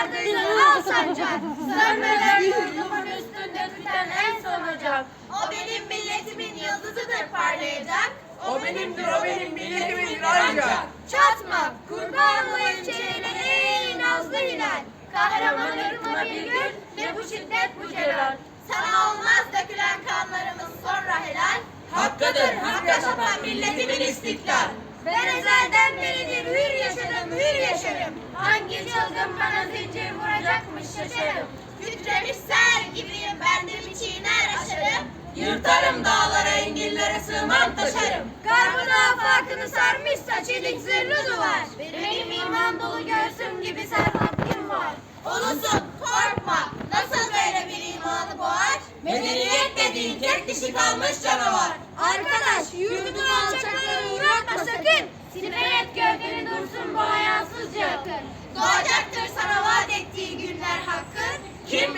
vardıysan al sancar. Sönmeden yurdumun üstünde tüten en son sonacak. O benim milletimin yıldızıdır parlayacak. O benimdir, o benim milletimin ancak. Çatma, kurban olayım çeyreğine ey nazlı hilal. Kahraman ırkıma bir gün ne bu şiddet bu celal. Sana olmaz dökülen kanlarımız sonra helal. Hakkadır, hakka sapan milletimin istiklal. Ben ezelden beridir hür yaşadım, hür yaşarım. Hangi çılgın bana zincir vuracakmış şaşarım. Titremiş ser gibiyim ben de bir çiğner aşarım. Yırtarım dağlara engellere sığmam taşarım. Garbın afakını sarmışsa çelik zırhlı duvar. Benim iman dolu göğsüm gibi serhatim var. Ulusun korkma nasıl böyle bir imanı boğar? Medeniyet dediğin tek dişi kalmış canavar. Arkadaş yurdunu alçaklara uğratma sakın.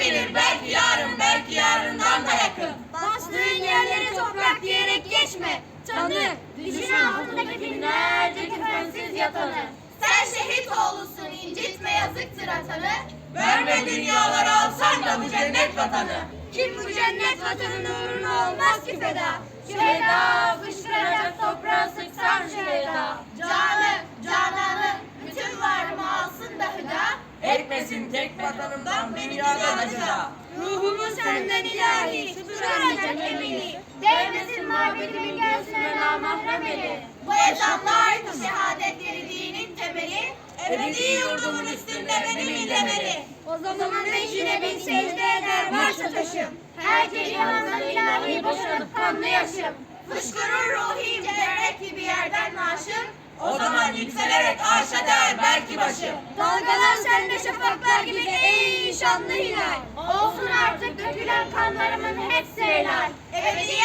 Bilir belki yarın belki yarından da yakın. Bastığın yerlere toprak diyerek geçme. Tanı, düşün altındaki binlerce küfensiz yatanı. Sen şehit oğlusun, incitme yazıktır atanı. Verme dünyaları alsan da bu cennet vatanı. Kim bu cennet vatanın uğruna olmaz ki feda. Şüheda, fışkıracak Etmesin tek vatanımdan dünyadan acıda. Ruhumu senden ilahi, tutunacak emini. Değmesin mabedimin göğsüne namahrem eli. Bu ezanlar şehadetleri dinin temeli. Ebedi yurdumun üstünde benim illemeli. O zaman beşine bin secde eder varsa taşım. Her ceriyandan ilahi boşanıp kanlı yaşım. Fışkırır ruhim cerrek gibi yerden naşım. O zaman yükselerek arşa der belki başım. Dalgalar sende şafaklar gibi ey şanlı hilal. Olsun artık dökülen kanlarımın hepsi helal. Ebediyen